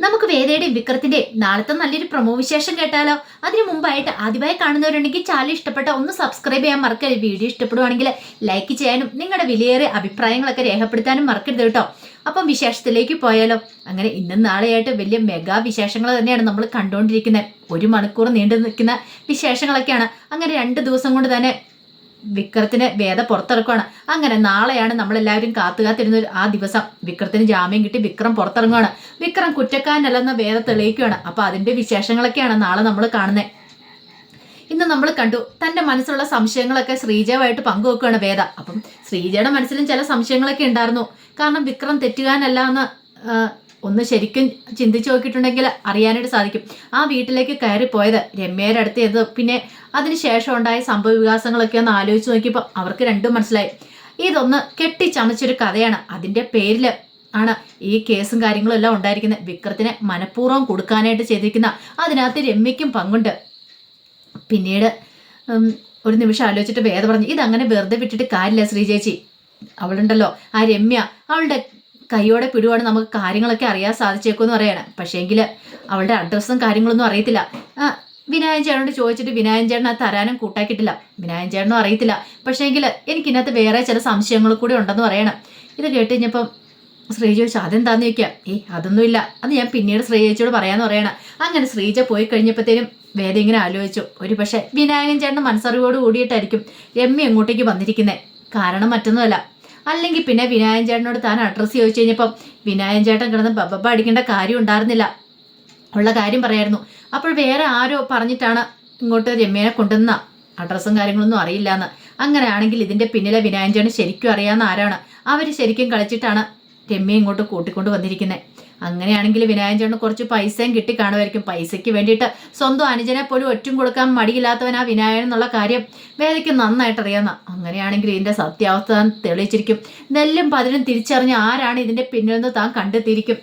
നമുക്ക് വേദയുടെയും വിക്രത്തിന്റെ നാളത്തെ നല്ലൊരു പ്രൊമോ വിശേഷം കേട്ടാലോ? അതിനു മുമ്പായിട്ട് ആദ്യമായി കാണുന്നവരുണ്ടെങ്കിൽ ചാനൽ ഇഷ്ടപ്പെട്ട ഒന്ന് സബ്സ്ക്രൈബ് ചെയ്യാൻ മറക്കരുത്. വീഡിയോ ഇഷ്ടപ്പെടുവാണെങ്കിൽ ലൈക്ക് ചെയ്യാനും നിങ്ങളുടെ വിലയേറിയ അഭിപ്രായങ്ങളൊക്കെ രേഖപ്പെടുത്താനും മറക്കരുത് കേട്ടോ. അപ്പം വിശേഷത്തിലേക്ക് പോയാലോ? അങ്ങനെ ഇന്നും നാളെയായിട്ട് വലിയ മെഗാ വിശേഷങ്ങൾ തന്നെയാണ് നമ്മൾ കണ്ടുകൊണ്ടിരിക്കുന്നത്. ഒരു മണിക്കൂർ നീണ്ടു നിൽക്കുന്ന വിശേഷങ്ങളൊക്കെയാണ്. അങ്ങനെ രണ്ട് ദിവസം കൊണ്ട് തന്നെ വിക്രത്തിന് വേദ പുറത്തിറക്കുവാണ്. അങ്ങനെ നാളെയാണ് നമ്മളെല്ലാവരും കാത്തു കാത്തിരുന്ന ആ ദിവസം. വിക്രത്തിന് ജാമ്യം കിട്ടി വിക്രം പുറത്തിറങ്ങുവാണ്. വിക്രം കുറ്റക്കാരനല്ലെന്ന വേദ തെളിയിക്കുകയാണ് അപ്പൊ അതിന്റെ വിശേഷങ്ങളൊക്കെയാണ് നാളെ നമ്മൾ കാണുന്നത് ഇന്ന് നമ്മൾ കണ്ടു തന്റെ മനസ്സിലുള്ള സംശയങ്ങളൊക്കെ ശ്രീജയുമായിട്ട് പങ്കുവെക്കുകയാണ് വേദ. അപ്പം ശ്രീജയുടെ മനസ്സിലും ചില സംശയങ്ങളൊക്കെ ഉണ്ടായിരുന്നു. കാരണം വിക്രം തെറ്റുകാരനല്ല എന്ന് ഒന്ന് ശരിക്കും ചിന്തിച്ചു നോക്കിയിട്ടുണ്ടെങ്കിൽ അറിയാനായിട്ട് സാധിക്കും. ആ വീട്ടിലേക്ക് കയറി പോയത് രമ്യയുടെ അടുത്ത് ചെയ്തത് പിന്നെ അതിനുശേഷം ഉണ്ടായ സംഭവ വികാസങ്ങളൊക്കെ ഒന്ന് ആലോചിച്ച് നോക്കിയപ്പോൾ അവർക്ക് രണ്ടും മനസ്സിലായി. ഇതൊന്ന് കെട്ടിച്ചമച്ചൊരു കഥയാണ്. അതിന്റെ പേരിൽ ആണ് ഈ കേസും കാര്യങ്ങളും എല്ലാം ഉണ്ടായിരിക്കുന്നത്. വിക്രത്തിനെ മനഃപൂർവം കൊടുക്കാനായിട്ട് ചെയ്തിരിക്കുന്ന അതിനകത്ത് രമ്യയ്ക്കും പങ്കുണ്ട്. പിന്നീട് ഒരു നിമിഷം ആലോചിച്ചിട്ട് വേദ പറഞ്ഞു ഇതങ്ങനെ വെറുതെ വിട്ടിട്ട് കാര്യമില്ല ശ്രീ ചേച്ചി. അവളുണ്ടല്ലോ. ആ രമ്യ അവളുടെ കൈയോടെ പിടുവാണ് നമുക്ക് കാര്യങ്ങളൊക്കെ അറിയാൻ സാധിച്ചേക്കുമെന്ന് പറയാണ്. പക്ഷേങ്കിൽ അവളുടെ അഡ്രസ്സും കാര്യങ്ങളൊന്നും അറിയത്തില്ല. ആ വിനായൻ ചേട്ടനോട് ചോദിച്ചിട്ട് വിനായൻ ചേട്ടൻ അത് തരാനും കൂട്ടാക്കിയിട്ടില്ല. വിനായൻ ചേട്ടനും അറിയത്തില്ല. പക്ഷേങ്കിൽ എനിക്കിനകത്ത് വേറെ ചില സംശയങ്ങൾ കൂടി ഉണ്ടെന്ന് പറയണം. ഇത് കേട്ട് കഴിഞ്ഞപ്പം ശ്രീജ ചോദിച്ചു അതെന്താന്ന് ചോദിക്കാം? ഏ അതൊന്നുമില്ല. അത് ഞാൻ പിന്നീട് ശ്രീജയോട് പറയാന്ന് പറയണം. അങ്ങനെ ശ്രീജ പോയി കഴിഞ്ഞപ്പോഴത്തേനും വേദ ഇങ്ങനെ ആലോചിച്ചു. ഒരു പക്ഷേ വിനായകൻ ചേട്ടൻ മനസ്സറിവോട് കൂടിയിട്ടായിരിക്കും രമ്യ എങ്ങോട്ടേക്ക് വന്നിരിക്കുന്നത് കാരണം മറ്റൊന്നുമല്ല. അല്ലെങ്കിൽ പിന്നെ വിനായൻ ചേട്ടനോട് താൻ അഡ്രസ്സ് ചോദിച്ചു കഴിഞ്ഞപ്പം വിനായൻ ചേട്ടൻ കിടന്ന് ബബ്ബ അടിക്കേണ്ട കാര്യം ഉണ്ടായിരുന്നില്ല. ഉള്ള കാര്യം പറയായിരുന്നു. അപ്പോൾ വേറെ ആരോ പറഞ്ഞിട്ടാണ് ഇങ്ങോട്ട് രമ്യനെ കൊണ്ടുവന്ന. അഡ്രസ്സും കാര്യങ്ങളൊന്നും അറിയില്ല എന്ന് അങ്ങനെയാണെങ്കിൽ ഇതിന്റെ പിന്നിലെ വിനായൻ ചേട്ടൻ ശരിക്കും അറിയാവുന്ന ആരാണ്? അവർ ശരിക്കും കളിച്ചിട്ടാണ് രമ്യ ഇങ്ങോട്ട് കൂട്ടിക്കൊണ്ട് വന്നിരിക്കുന്നത് അങ്ങനെയാണെങ്കിൽ വിനായകൻ ചേട്ടന് കുറച്ച് പൈസയും കിട്ടി കാണുമായിരിക്കും. പൈസയ്ക്ക് വേണ്ടിയിട്ട് സ്വന്തം അനുജനെ പോലും ഒറ്റും കൊടുക്കാൻ മടിയില്ലാത്തവൻ ആ വിനായകൻ എന്നുള്ള കാര്യം വേദയ്ക്ക് നന്നായിട്ട് അറിയാവുന്ന. അങ്ങനെയാണെങ്കിൽ ഇതിന്റെ സത്യാവസ്ഥ താൻ തെളിയിച്ചിരിക്കും. നെല്ലും പതിനും തിരിച്ചറിഞ്ഞ് ആരാണ് ഇതിന്റെ പിന്നിൽ നിന്ന് താൻ കണ്ടെത്തിയിരിക്കും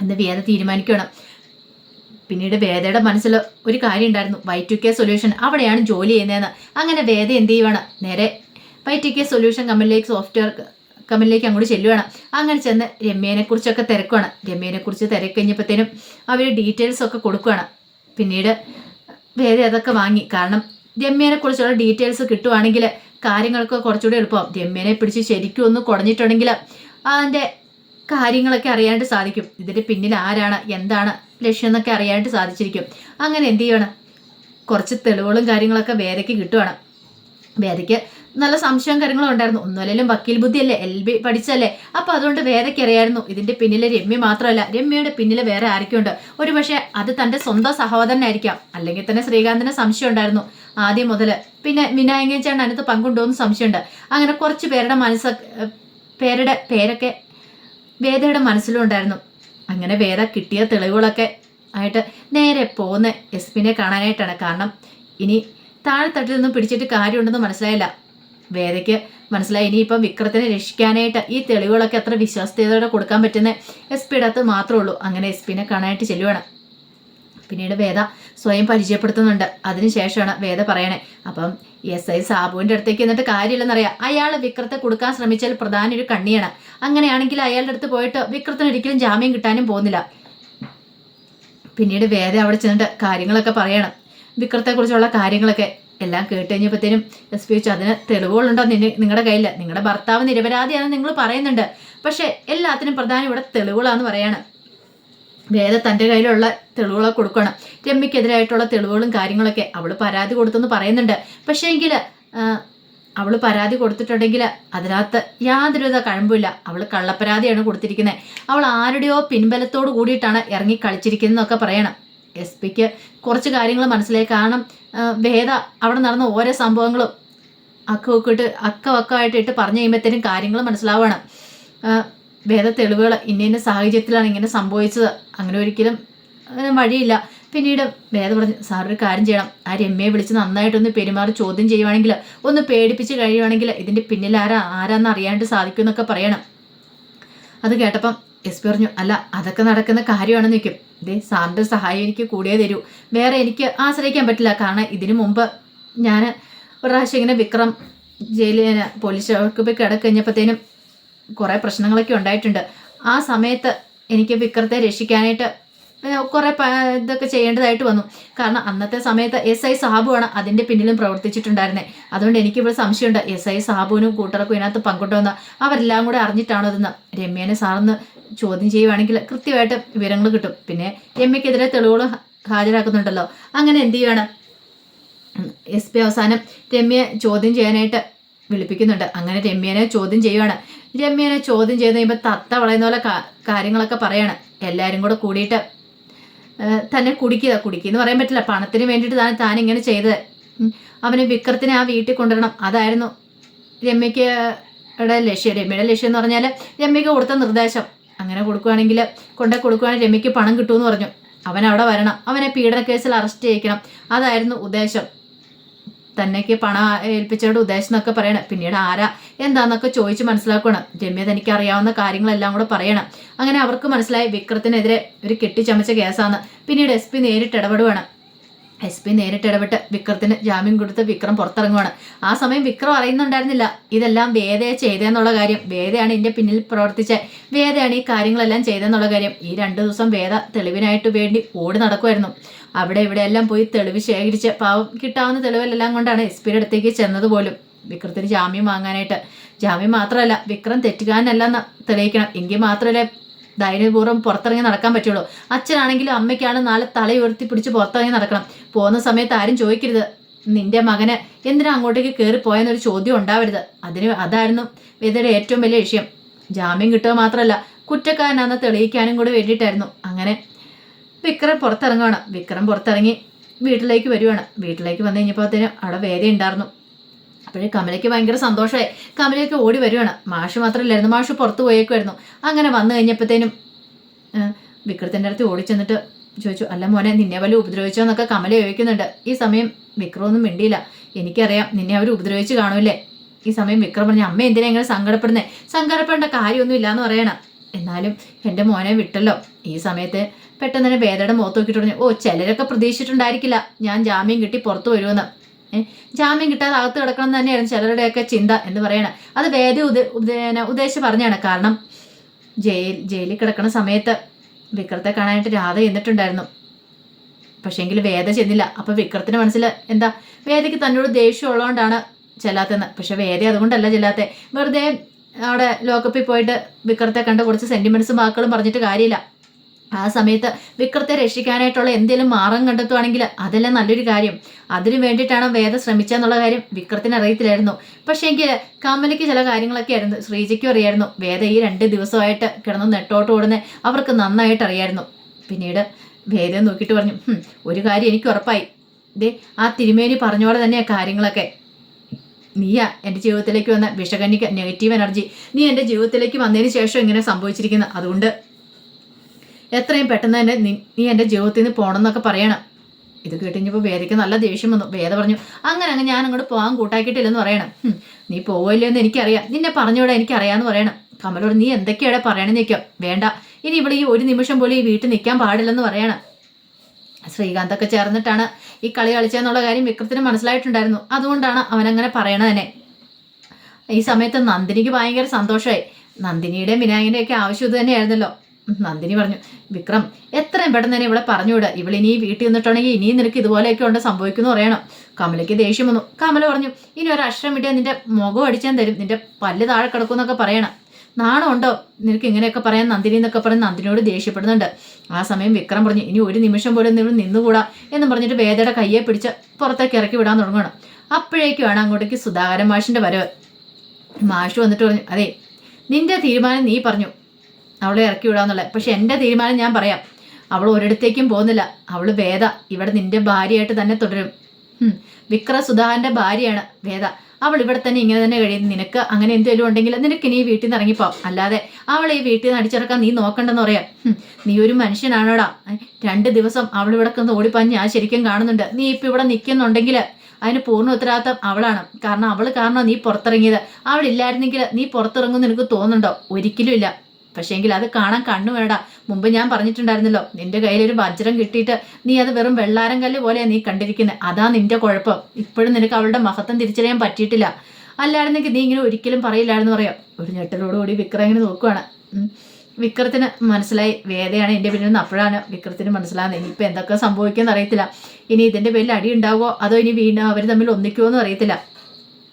എന്ന് വേദ തീരുമാനിക്കണം പിന്നീട് വേദയുടെ മനസ്സിൽ ഒരു കാര്യം ഉണ്ടായിരുന്നു. വൈ ടു കെ സൊല്യൂഷൻ അവിടെയാണ് ജോലി ചെയ്യുന്നതെന്ന്. അങ്ങനെ വേദ എന്ത് ചെയ്യുവാണ്? നേരെ വൈ ടു കെ സൊല്യൂഷൻ കമ്പനിയിലേക്ക് സോഫ്റ്റ്വെയർ കമ്പനിയിലേക്ക് അങ്ങോട്ട് ചെല്ലുവാണ്. അങ്ങനെ ചെന്ന് രമ്യേനെ കുറിച്ചൊക്കെ തിരക്കുവാണ്. രമ്യേനെ കുറിച്ച് തിരക്കഴിഞ്ഞപ്പോഴത്തേനും അവർ ഡീറ്റെയിൽസ് ഒക്കെ കൊടുക്കുവാണ്. പിന്നീട് വേദ അതൊക്കെ വാങ്ങി. കാരണം രമ്യേനെ കുറിച്ചുള്ള ഡീറ്റെയിൽസ് കിട്ടുവാണെങ്കിൽ കാര്യങ്ങളൊക്കെ കുറച്ചുകൂടി എളുപ്പം. രമ്യനെ പിടിച്ച് ശരിക്കും ഒന്ന് കുടഞ്ഞിട്ടുണ്ടെങ്കിൽ അതിന്റെ കാര്യങ്ങളൊക്കെ അറിയാനായിട്ട് സാധിക്കും. ഇതിന്റെ പിന്നിൽ ആരാണ് എന്താണ് ലക്ഷ്യം എന്നൊക്കെ അറിയാനായിട്ട് സാധിച്ചിരിക്കും. അങ്ങനെ എന്ത് ചെയ്യണം കുറച്ച് തെളിവുകളും കാര്യങ്ങളൊക്കെ വേദയ്ക്ക് കിട്ടുവാണ്. വേദയ്ക്ക് നല്ല സംശയവും കാര്യങ്ങളും ഉണ്ടായിരുന്നു. ഒന്നുമല്ലെങ്കിലും വക്കീൽ ബുദ്ധിയല്ലേ? L B പഠിച്ചല്ലേ? അപ്പൊ അതുകൊണ്ട് വേദയ്ക്ക് അറിയായിരുന്നു. ഇതിന്റെ പിന്നിലെ രമ്യ മാത്രമല്ല രമ്യയുടെ പിന്നിൽ വേറെ ആരൊക്കെയുണ്ട്? ഒരു പക്ഷേ അത് തന്റെ സ്വന്തം സഹോദരനായിരിക്കാം അല്ലെങ്കിൽ തന്നെ ശ്രീകാന്തിന് സംശയം ഉണ്ടായിരുന്നു ആദ്യം മുതൽ പിന്നെ വിനായകൻ ചേട്ടൻ അതിനകത്ത് പങ്കുണ്ടോ എന്ന് സംശയമുണ്ട്. അങ്ങനെ കുറച്ച് പേരുടെ മനസ്സ് പേരുടെ പേരൊക്കെ വേദയുടെ മനസ്സിലും ഉണ്ടായിരുന്നു. അങ്ങനെ വേദ കിട്ടിയ തെളിവുകളൊക്കെ ആയിട്ട് നേരെ പോകുന്ന എസ് പിനെ കാണാനായിട്ടാണ്. കാരണം ഇനി താഴെത്തട്ടിൽ നിന്നും പിടിച്ചിട്ട് കാര്യമുണ്ടെന്ന് മനസ്സിലായില്ല. വേദയ്ക്ക് മനസ്സിലായി. ഇനിയിപ്പം വിക്രത്തിനെ രക്ഷിക്കാനായിട്ട് ഈ തെളിവുകളൊക്കെ അത്ര വിശ്വാസ്യതയോടെ കൊടുക്കാൻ പറ്റുന്ന എസ് പിയുടെ അകത്ത് മാത്രമേ ഉള്ളൂ. അങ്ങനെ എസ് പിനെ കാണാനായിട്ട് ചെല്ലുവാണ്. പിന്നീട് വേദ സ്വയം പരിചയപ്പെടുത്തുന്നുണ്ട്. അതിനുശേഷമാണ് വേദ പറയണേ. അപ്പം എസ് ഐ സാബുവിന്റെ അടുത്തേക്ക് എന്നിട്ട് കാര്യമില്ലെന്നറിയാം അയാൾ വിക്രത്തെ കൊടുക്കാൻ ശ്രമിച്ചാൽ പ്രധാന ഒരു കണ്ണിയാണ്. അങ്ങനെയാണെങ്കിൽ അയാളുടെ അടുത്ത് പോയിട്ട് വിക്രത്തിന് ഒരിക്കലും ജാമ്യം കിട്ടാനും പോകുന്നില്ല. പിന്നീട് വേദ അവിടെ ചെന്നിട്ട് കാര്യങ്ങളൊക്കെ പറയണം. വിക്രത്തെക്കുറിച്ചുള്ള കാര്യങ്ങളൊക്കെ എല്ലാം കേട്ട് കഴിഞ്ഞപ്പോഴത്തേനും എസ് പി വെച്ചു അതിന് തെളിവുകളുണ്ടോ നിന്നെ നിങ്ങളുടെ കയ്യിൽ നിങ്ങളുടെ ഭർത്താവ് നിരപരാധിയാണെന്ന് നിങ്ങൾ പറയുന്നുണ്ട്. പക്ഷെ എല്ലാത്തിനും പ്രധാനം ഇവിടെ തെളിവുകളാണെന്ന് പറയാണ്. വേദ തന്റെ കയ്യിലുള്ള തെളിവുകളൊക്കെ കൊടുക്കണം രമ്യക്കെതിരായിട്ടുള്ള തെളിവുകളും കാര്യങ്ങളൊക്കെ അവൾ പരാതി കൊടുത്തെന്ന് പറയുന്നുണ്ട്. പക്ഷേ എങ്കിൽ അവൾ പരാതി കൊടുത്തിട്ടുണ്ടെങ്കിൽ അതിനകത്ത് യാതൊരുവിധ കഴമ്പില്ല അവൾ കള്ളപ്പരാതിയാണ് കൊടുത്തിരിക്കുന്നത് അവൾ ആരുടെയോ പിൻബലത്തോട് കൂടിയിട്ടാണ് ഇറങ്ങി കളിച്ചിരിക്കുന്നതെന്നൊക്കെ പറയണം. എസ് പിക്ക് കുറച്ച് കാര്യങ്ങൾ മനസ്സിലായി കാരണം വേദ അവിടെ നടന്ന ഓരോ സംഭവങ്ങളും അക്ക ഒക്കെ ഇട്ട് പറഞ്ഞു കഴിയുമ്പോഴത്തേനും കാര്യങ്ങൾ മനസ്സിലാവുകയാണ് വേദ തെളിവുകൾ ഇന്ന ഇന്ന സാഹചര്യത്തിലാണ് ഇങ്ങനെ സംഭവിച്ചത്. അങ്ങനെ ഒരിക്കലും അങ്ങനെ വഴിയില്ല. പിന്നീട് വേദ പറഞ്ഞു സാർ ഒരു കാര്യം ചെയ്യണം. ആ രമ്യയെ വിളിച്ച് നന്നായിട്ടൊന്ന് പെരുമാറി ചോദ്യം ചെയ്യുവാണെങ്കിൽ ഒന്ന് പേടിപ്പിച്ച് കഴിയുവാണെങ്കിൽ ഇതിന്റെ പിന്നിൽ ആരാ ആരാന്ന് അറിയാണ്ട് സാധിക്കും എന്നൊക്കെ പറയണം. അത് കേട്ടപ്പം എസ് പറഞ്ഞു അല്ല അതൊക്കെ നടക്കുന്ന കാര്യമാണെന്ന് നിൽക്കും ഇതേ സാറിന്റെ സഹായം എനിക്ക് കൂടിയേ തരൂ. വേറെ എനിക്ക് ആശ്രയിക്കാൻ പറ്റില്ല. കാരണം ഇതിനു മുമ്പ് ഞാൻ ഒരു പ്രാവശ്യം ഇങ്ങനെ വിക്രം ജയിലിൽ പോലീസ് സ്റ്റേഷനിൽ പോയി കിടക്കഴിഞ്ഞപ്പോഴത്തേനും കുറേ പ്രശ്നങ്ങളൊക്കെ ഉണ്ടായിട്ടുണ്ട്. ആ സമയത്ത് എനിക്ക് വിക്രത്തെ രക്ഷിക്കാനായിട്ട് കുറേ ഇതൊക്കെ ചെയ്യേണ്ടതായിട്ട് വന്നു. കാരണം അന്നത്തെ സമയത്ത് എസ് ഐ സാബുവാണ് അതിന്റെ പിന്നിലും പ്രവർത്തിച്ചിട്ടുണ്ടായിരുന്നത് അതുകൊണ്ട് എനിക്കിവിടെ സംശയമുണ്ട്. എസ് ഐ സാബുവിനും കൂട്ടർക്കും ഇതിനകത്ത് പങ്കിട്ടുവന്ന് അവരെല്ലാം കൂടെ അറിഞ്ഞിട്ടാണോ ഇതെന്ന്. രമ്യനെ സാറിന്ന് ചോദ്യം ചെയ്യുവാണെങ്കിൽ കൃത്യമായിട്ട് വിവരങ്ങൾ കിട്ടും. പിന്നെ രമ്യക്കെതിരെ തെളിവുകൾ ഹാജരാക്കുന്നുണ്ടല്ലോ. അങ്ങനെ എന്ത് ചെയ്യുവാണ്? എസ് പി അവസാനം രമ്യയെ ചോദ്യം ചെയ്യാനായിട്ട് വിളിപ്പിക്കുന്നുണ്ട്. അങ്ങനെ രമ്യനെ ചോദ്യം ചെയ്യുവാണ്. രമ്യനെ ചോദ്യം ചെയ്ത് കഴിയുമ്പോൾ തത്ത വളയുന്ന പോലെ കാര്യങ്ങളൊക്കെ പറയാണ്. എല്ലാവരും കൂടെ കൂടിയിട്ട് തന്നെ കുടിക്കുക. കുടിക്കുക പറയാൻ പറ്റില്ല. പണത്തിന് വേണ്ടിയിട്ട് താൻ താൻ ഇങ്ങനെ ചെയ്തത്. അവനെ വിക്രത്തിനെ ആ വീട്ടിൽ കൊണ്ടുവരണം. അതായിരുന്നു രമ്യക്ക് ലക്ഷ്യം. രമ്യയുടെ ലക്ഷ്യം എന്ന് പറഞ്ഞാൽ രമ്യക്ക് കൊടുത്ത നിർദ്ദേശം. അങ്ങനെ കൊടുക്കുകയാണെങ്കിൽ കൊണ്ടേ കൊടുക്കുകയാണെങ്കിൽ രമ്യക്ക് പണം കിട്ടുമെന്ന് പറഞ്ഞു. അവൻ അവിടെ വരണം. അവനെ പീഡന കേസിൽ അറസ്റ്റ് ചെയ്യിക്കണം. അതായിരുന്നു ഉദ്ദേശം. തന്നേക്ക് പണം ഏൽപ്പിച്ചവരുടെ ഉദ്ദേശം എന്നൊക്കെ പറയണം. പിന്നീട് ആരാ എന്താന്നൊക്കെ ചോദിച്ച് മനസ്സിലാക്കണം. രമ്യ തനിക്ക് അറിയാവുന്ന കാര്യങ്ങളെല്ലാം കൂടെ പറയണം. അങ്ങനെ അവർക്ക് മനസ്സിലായി വിക്രത്തിനെതിരെ ഒരു കെട്ടിച്ചമച്ച കേസാണ് പിന്നീട് എസ് പി നേരിട്ട് ഇടപെടുവാണ്. എസ് പി നേരിട്ട് ഇടപെട്ട് വിക്രത്തിന് ജാമ്യം കൊടുത്ത് വിക്രം പുറത്തിറങ്ങുവാണ്. ആ സമയം വിക്രം അറിയുന്നുണ്ടായിരുന്നില്ല. ഇതെല്ലാം വേദയെ ചെയ്തതെന്നുള്ള കാര്യം. വേദയാണ് ഇതിന്റെ പിന്നിൽ പ്രവർത്തിച്ച. വേദയാണ് ഈ കാര്യങ്ങളെല്ലാം ചെയ്തെന്നുള്ള കാര്യം. ഈ രണ്ടു ദിവസം വേദ തെളിവിനായിട്ട് വേണ്ടി ഓടി നടക്കുമായിരുന്നു അവിടെ ഇവിടെ എല്ലാം പോയി തെളിവ് ശേഖരിച്ച് പാവം കിട്ടാവുന്ന തെളിവിലെല്ലാം കൊണ്ടാണ് എസ് പിയുടെ അടുത്തേക്ക് ചെന്നത് പോലും. വിക്രത്തിന് ജാമ്യം വാങ്ങാനായിട്ട്. ജാമ്യം മാത്രമല്ല വിക്രം തെറ്റുകാരനല്ലെന്ന് തെളിയിക്കണം. എങ്കിൽ മാത്രമല്ലേ ധൈര്യപൂർവം പുറത്തിറങ്ങി നടക്കാൻ പറ്റുള്ളൂ. അച്ഛനാണെങ്കിലും അമ്മയ്ക്കാണ് നാളെ തല ഉയർത്തി പിടിച്ച് പുറത്തിറങ്ങി നടക്കണം. പോകുന്ന സമയത്ത് ആരും ചോദിക്കരുത്. നിന്റെ മകന് എന്തിനാ അങ്ങോട്ടേക്ക് കയറി പോയെന്നൊരു ചോദ്യം ഉണ്ടാവരുത്. അതിന് അതായിരുന്നു വേദയുടെ ഏറ്റവും വലിയ വിഷയം. ജാമ്യം കിട്ടുക മാത്രമല്ല കുറ്റക്കാരനാണെന്ന് തെളിയിക്കാനും കൂടി വേണ്ടിയിട്ടായിരുന്നു. അങ്ങനെ വിക്രം പുറത്തിറങ്ങുവാണ്. വിക്രം പുറത്തിറങ്ങി വീട്ടിലേക്ക് വരുവാണ്. വീട്ടിലേക്ക് വന്നു കഴിഞ്ഞപ്പോഴത്തേനും അവിടെ വേദ ഉണ്ടായിരുന്നു. അപ്പോഴേ കമലയ്ക്ക് ഭയങ്കര സന്തോഷമായി. കമലയൊക്കെ ഓടി വരുവാണ്. മാഷ് മാത്രമല്ലായിരുന്നു മാഷ് പുറത്ത് പോയേക്കുമായിരുന്നു അങ്ങനെ വന്നു കഴിഞ്ഞപ്പോഴത്തേനും വിക്രത്തിന്റെ അടുത്ത് ഓടി ചെന്നിട്ട് ചോദിച്ചു അല്ല മോനെ നിന്നെ വല്ല ഉപദ്രവിച്ചോ എന്നൊക്കെ കമല ചോദിക്കുന്നുണ്ട്. ഈ സമയം വിക്രമൊന്നും മിണ്ടിയില്ല. എനിക്കറിയാം നിന്നെ അവർ ഉപദ്രവിച്ച് കാണൂല്ലേ? ഈ സമയം വിക്രം പറഞ്ഞു അമ്മ എന്തിനാ ഇങ്ങനെ സങ്കടപ്പെടുന്നേ? സങ്കടപ്പെടേണ്ട കാര്യമൊന്നും ഇല്ലാന്ന് പറയണം. എന്നാലും എന്റെ മോനെ വിട്ടല്ലോ. ഈ സമയത്ത് പെട്ടെന്ന് തന്നെ വേദയുടെ മുഖത്ത് നോക്കിയിട്ട് പറഞ്ഞു ഓ ചിലരൊക്കെ പ്രതീക്ഷിച്ചിട്ടുണ്ടായിരിക്കില്ല. ഞാൻ ജാമ്യം കിട്ടി പുറത്തു വരുമെന്ന്. ജാമ്യം കിട്ടാതെ അകത്ത് കിടക്കണം എന്ന് തന്നെയായിരുന്നു ചിലരുടെയൊക്കെ ചിന്ത എന്ന് പറയണം. അത് വേദ ഉദ ഉദ- ഉദ്ദേശിച്ച് പറഞ്ഞാണ്. കാരണം ജയിൽ ജയിലിൽ കിടക്കുന്ന സമയത്ത് വിക്രത്തെ കാണാനായിട്ട് രാധ ചെന്നിട്ടുണ്ടായിരുന്നു. പക്ഷേങ്കിൽ വേദ ചെന്നില്ല. അപ്പൊ വിക്രത്തിന് മനസ്സിൽ എന്താ വേദയ്ക്ക് തന്നോട് ദേഷ്യം ഉള്ളതുകൊണ്ടാണ് ചെല്ലാത്തെന്ന് പക്ഷെ വേദ അതുകൊണ്ടല്ല ചെല്ലാത്തെ. വെറുതെ അവിടെ ലോക്കപ്പിൽ പോയിട്ട് വിക്രത്തെ കണ്ട് കുറച്ച് സെന്റിമെന്റ്സും വാക്കുകളും പറഞ്ഞിട്ട് കാര്യമില്ല. ആ സമയത്ത് വിക്രത്തെ രക്ഷിക്കാനായിട്ടുള്ള എന്തെങ്കിലും മാർഗം കണ്ടെത്തുവാണെങ്കിൽ അതെല്ലാം നല്ലൊരു കാര്യം. അതിനു വേണ്ടിയിട്ടാണ് വേദ ശ്രമിച്ചെന്നുള്ള കാര്യം വിക്രത്തിന് അറിയത്തില്ലായിരുന്നു. പക്ഷേ എങ്കിൽ കമലയ്ക്ക് ചില കാര്യങ്ങളൊക്കെ ആയിരുന്നു. ശ്രീജയ്ക്കും അറിയായിരുന്നു. വേദ ഈ രണ്ട് ദിവസമായിട്ട് കിടന്ന് നെട്ടോട്ട് ഓടുന്ന അവർക്ക് നന്നായിട്ട് അറിയായിരുന്നു. പിന്നീട് വേദ നോക്കിയിട്ട് പറഞ്ഞു ഒരു കാര്യം എനിക്ക് ഉറപ്പായി. ദേ ആ തിരുമേനി പറഞ്ഞ പോലെ കാര്യങ്ങളൊക്കെ. നീയാ എന്റെ ജീവിതത്തിലേക്ക് വന്ന വിഷകന്യക നെഗറ്റീവ് എനർജി. നീ എന്റെ ജീവിതത്തിലേക്ക് വന്നതിന് ശേഷം ഇങ്ങനെ സംഭവിച്ചിരിക്കുന്നത്. അതുകൊണ്ട് എത്രയും പെട്ടെന്ന് തന്നെ നീ എന്റെ ജീവിതത്തിൽ നിന്ന് പോകണം എന്നൊക്കെ പറയണം. ഇത് കേട്ടിഞ്ഞപ്പോൾ വേദയ്ക്ക് നല്ല ദേഷ്യം വന്നു. വേദ പറഞ്ഞു അങ്ങനെ അങ്ങ് ഞാൻ അങ്ങോട്ട് പോകാൻ കൂട്ടാക്കിയിട്ടില്ലെന്ന് പറയണം. "ഹും, നീ പോവില്ല എന്ന് എനിക്കറിയാം. നിന്നെ പറഞ്ഞൂടെ എനിക്കറിയാമെന്ന് പറയണം. കമലോട് നീ എന്തൊക്കെയാണ് പറയണമെന്ന് നിൽക്കാം വേണ്ട. ഇനി ഇവിടെ ഈ ഒരു നിമിഷം പോലും ഈ വീട്ടിൽ നിൽക്കാൻ പാടില്ലെന്ന് പറയണം. ശ്രീകാന്തൊക്കെ ചേർന്നിട്ടാണ് ഈ കളി കളിച്ചതെന്നുള്ള കാര്യം വിക്രത്തിന് മനസ്സിലായിട്ടുണ്ടായിരുന്നു. അതുകൊണ്ടാണ് അവനങ്ങനെ പറയണത് തന്നെ. ഈ സമയത്ത് നന്ദിനിക്ക് ഭയങ്കര സന്തോഷമായി. നന്ദിനിയുടെ വിനായകന്റെയൊക്കെ ആവശ്യം ഇത് തന്നെയായിരുന്നല്ലോ. നന്ദിനി പറഞ്ഞു വിക്രം എത്രയും പെട്ടെന്ന് തന്നെ ഇവിടെ പറഞ്ഞുവിടുക ഇനി വീട്ടിൽ നിന്നിട്ടുണ്ടെങ്കിൽ ഇനിയും നിനക്ക് ഇതുപോലെയൊക്കെ ഉണ്ട് സംഭവിക്കുന്നു പറയണം. കമലയ്ക്ക് ദേഷ്യം വന്നു. കമല പറഞ്ഞു ഇനി ഒരു അക്ഷരം ഇട്ടാൽ നിന്റെ മുഖം അടിച്ചാൻ തരും. നിന്റെ പല്ല് താഴെ കിടക്കുമെന്നൊക്കെ പറയണം. നാണമുണ്ടോ? നിനക്ക് ഇങ്ങനെയൊക്കെ പറയാൻ നന്ദിനി എന്നൊക്കെ പറഞ്ഞ് നന്ദിനിയോട് ദേഷ്യപ്പെടുന്നുണ്ട്. ആ സമയം വിക്രം പറഞ്ഞു ഇനി ഒരു നിമിഷം പോലും നിങ്ങൾ നിന്നുകൂടാ എന്ന് പറഞ്ഞിട്ട് വേദയുടെ കയ്യെ പിടിച്ച് പുറത്തേക്ക് ഇറക്കി വിടാൻ തുടങ്ങണം അപ്പോഴേക്കുമാണ് അങ്ങോട്ടേക്ക് സുധാകരൻ മാഷിന്റെ വരവ്. മാഷ് വന്നിട്ട് പറഞ്ഞു അതെ നിന്റെ തീരുമാനം നീ പറഞ്ഞു. അവളെ ഇറക്കി വിടാന്നുള്ളത് പക്ഷെ എന്റെ തീരുമാനം ഞാൻ പറയാം. അവൾ ഒരിടത്തേക്കും പോകുന്നില്ല. അവൾ വേദ. ഇവിടെ നിന്റെ ഭാര്യയായിട്ട് തന്നെ തുടരും. വിക്ര സുധാകരന്റെ ഭാര്യയാണ് വേദ. അവൾ ഇവിടെ തന്നെ ഇങ്ങനെ തന്നെ കഴിയും. നിനക്ക് അങ്ങനെ എന്തെങ്കിലും ഉണ്ടെങ്കിൽ നിനക്ക് ഇനി വീട്ടിൽ നിന്ന് ഇറങ്ങിപ്പോവാം. അല്ലാതെ അവൾ ഈ വീട്ടിൽ നിന്ന് അടിച്ചിറക്കാൻ നീ നോക്കണ്ടെന്ന് പറയാം. നീ ഒരു മനുഷ്യനാണോടാ? രണ്ട് ദിവസം അവൾ ഇവിടെ കിടന്ന് ഓടിപ്പാഞ്ഞ് ഞാൻ ശരിക്കും കാണുന്നുണ്ട്. നീ ഇപ്പൊ ഇവിടെ നിൽക്കുന്നുണ്ടെങ്കിൽ അതിന് പൂർണ ഉത്തരവാദിത്തം അവളാണ്. കാരണം അവൾ കാരണം നീ പുറത്തിറങ്ങിയത്. അവളില്ലായിരുന്നെങ്കിൽ നീ പുറത്തിറങ്ങുമെന്ന് നിനക്ക് തോന്നുന്നുണ്ടോ? ഒരിക്കലും ഇല്ല. പക്ഷേങ്കിൽ അത് കാണാൻ കണ്ണു വേണ്ട. മുമ്പ് ഞാൻ പറഞ്ഞിട്ടുണ്ടായിരുന്നല്ലോ നിന്റെ കയ്യിൽ ഒരു വജ്രം കിട്ടിയിട്ട് നീ അത് വെറും വെള്ളാരം കല്ല് പോലെയാണ് നീ കണ്ടിരിക്കുന്നത് അതാ നിന്റെ കുഴപ്പം. ഇപ്പോഴും നിനക്ക് അവളുടെ മഹത്വം തിരിച്ചറിയാൻ പറ്റിയിട്ടില്ല. അല്ലായിരുന്നെങ്കിൽ നീ ഇങ്ങനെ ഒരിക്കലും പറയില്ലായിരുന്നു പറയാം. ഒരു ഞെട്ടലോടുകൂടി വിക്രം ഇങ്ങനെ നോക്കുവാണ്. വിക്രത്തിന് മനസ്സിലായി. വേദയാണ് എന്റെ പിന്നിൽ നിന്ന് അപ്പോഴാണ് വിക്രത്തിന് മനസ്സിലാകുന്നത്. ഇനിയിപ്പോൾ എന്തൊക്കെ സംഭവിക്കുമെന്ന് അറിയത്തില്ല. ഇനി ഇതിന്റെ പേരിൽ അടി ഉണ്ടാവുമോ അതോ ഇനി വീണ്ടും അവർ തമ്മിൽ ഒന്നിക്കുമോ എന്ന് അറിയത്തില്ല.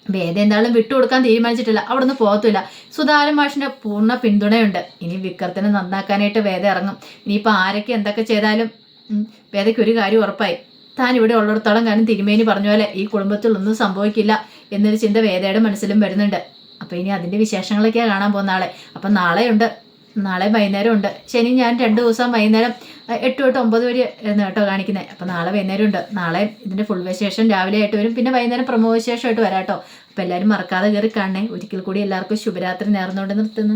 വേദ എന്തായാലും വിട്ടുകൊടുക്കാൻ തീരുമാനിച്ചിട്ടില്ല. അവിടുന്ന് പോകത്തില്ല സുധാരൻ മാഷിന്റെ പൂർണ പിന്തുണയുണ്ട്. ഇനി വിക്രത്തിനെ നന്നാക്കാനായിട്ട് വേദ ഇറങ്ങും. ഇനിയിപ്പോൾ ആരൊക്കെ എന്തൊക്കെ ചെയ്താലും വേദയ്ക്ക് ഒരു കാര്യം ഉറപ്പായി. താൻ ഇവിടെ ഉള്ളിടത്തോളം കാരണം തിരുമേനി പറഞ്ഞ പോലെ ഈ കുടുംബത്തിൽ ഒന്നും സംഭവിക്കില്ല എന്നൊരു ചിന്ത വേദയുടെ മനസ്സിലും വരുന്നുണ്ട്. അപ്പോൾ ഇനി അതിന്റെ വിശേഷങ്ങളൊക്കെയാണ് കാണാൻ പോകുന്ന ആളെ. അപ്പം നാളെയുണ്ട്. നാളെ വൈകുന്നേരം ഉണ്ട് ശനി ഞാൻ രണ്ട് ദിവസം വൈകുന്നേരം എട്ട് തൊട്ട് ഒമ്പത് വരെ കേട്ടോ കാണിക്കുന്നത് അപ്പോൾ നാളെ വൈകുന്നേരം ഉണ്ട് നാളെ ഇതിന്റെ ഫുൾ വിശേഷം രാവിലെ ആയിട്ട് വരും. പിന്നെ വൈകുന്നേരം പ്രമോ വിശേഷമായിട്ട് വരാം കേട്ടോ. അപ്പോൾ എല്ലാവരും മറക്കാതെ കയറി കാണണേ. ഒരിക്കൽ കൂടി എല്ലാവർക്കും ശുഭരാത്രി നേർന്നുകൊണ്ട് നിർത്തുന്നു.